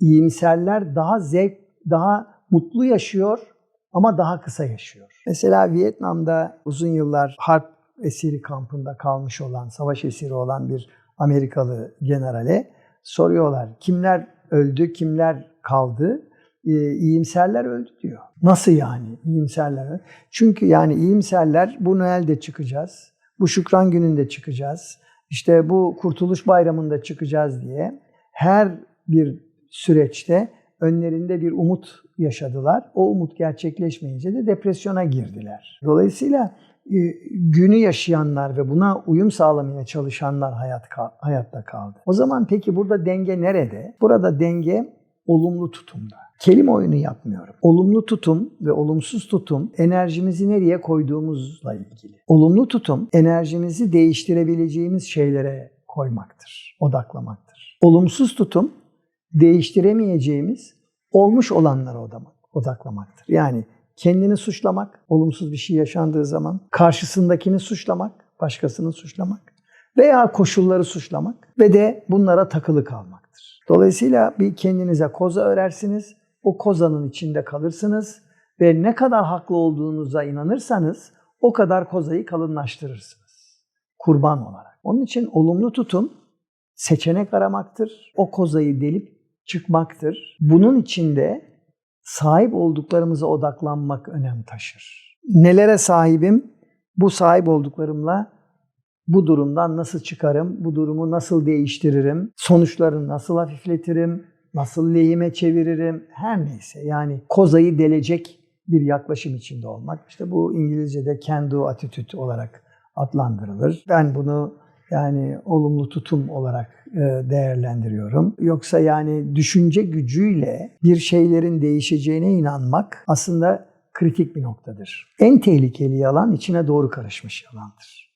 iyimserler daha zevk, daha mutlu yaşıyor ama daha kısa yaşıyor. Mesela Vietnam'da uzun yıllar harp esiri kampında kalmış olan, savaş esiri olan bir Amerikalı generale soruyorlar. Kimler öldü, kimler kaldı? Ee, iyimserler öldü diyor. Nasıl yani iyimserler? Çünkü yani iyimserler bu Noel'de çıkacağız, bu Şükran Günü'nde çıkacağız, işte bu Kurtuluş Bayramı'nda çıkacağız diye her bir süreçte önlerinde bir umut yaşadılar. O umut gerçekleşmeyince de depresyona girdiler. Dolayısıyla e, günü yaşayanlar ve buna uyum sağlamaya çalışanlar hayat hayatta kaldı. O zaman peki burada denge nerede? Burada denge olumlu tutumda. Kelime oyunu yapmıyorum. Olumlu tutum ve olumsuz tutum enerjimizi nereye koyduğumuzla ilgili. Olumlu tutum enerjimizi değiştirebileceğimiz şeylere koymaktır, odaklamaktır. Olumsuz tutum değiştiremeyeceğimiz olmuş olanlara odaklamaktır. Yani kendini suçlamak, olumsuz bir şey yaşandığı zaman, karşısındakini suçlamak, başkasını suçlamak veya koşulları suçlamak ve de bunlara takılı kalmaktır. Dolayısıyla bir kendinize koza örersiniz, o kozanın içinde kalırsınız ve ne kadar haklı olduğunuza inanırsanız o kadar kozayı kalınlaştırırsınız. Kurban olarak. Onun için olumlu tutum seçenek aramaktır. O kozayı delip çıkmaktır. Bunun içinde sahip olduklarımıza odaklanmak önem taşır. Nelere sahibim? Bu sahip olduklarımla bu durumdan nasıl çıkarım? Bu durumu nasıl değiştiririm? Sonuçlarını nasıl hafifletirim? Nasıl lehime çeviririm? Her neyse yani kozayı delecek bir yaklaşım içinde olmak. İşte bu İngilizce'de can do attitude olarak adlandırılır. Ben bunu yani olumlu tutum olarak e, değerlendiriyorum. Yoksa yani düşünce gücüyle bir şeylerin değişeceğine inanmak aslında kritik bir noktadır. En tehlikeli yalan içine doğru karışmış yalandır.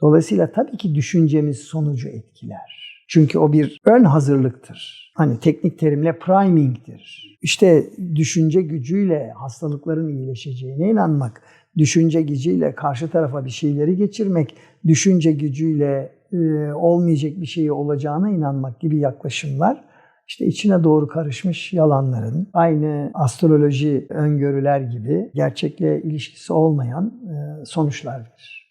Dolayısıyla tabii ki düşüncemiz sonucu etkiler. Çünkü o bir ön hazırlıktır. Hani teknik terimle priming'tir. İşte düşünce gücüyle hastalıkların iyileşeceğine inanmak, düşünce gücüyle karşı tarafa bir şeyleri geçirmek, düşünce gücüyle e, olmayacak bir şeyi olacağına inanmak gibi yaklaşımlar işte içine doğru karışmış yalanların aynı astroloji öngörüler gibi gerçekle ilişkisi olmayan e, sonuçlar verir.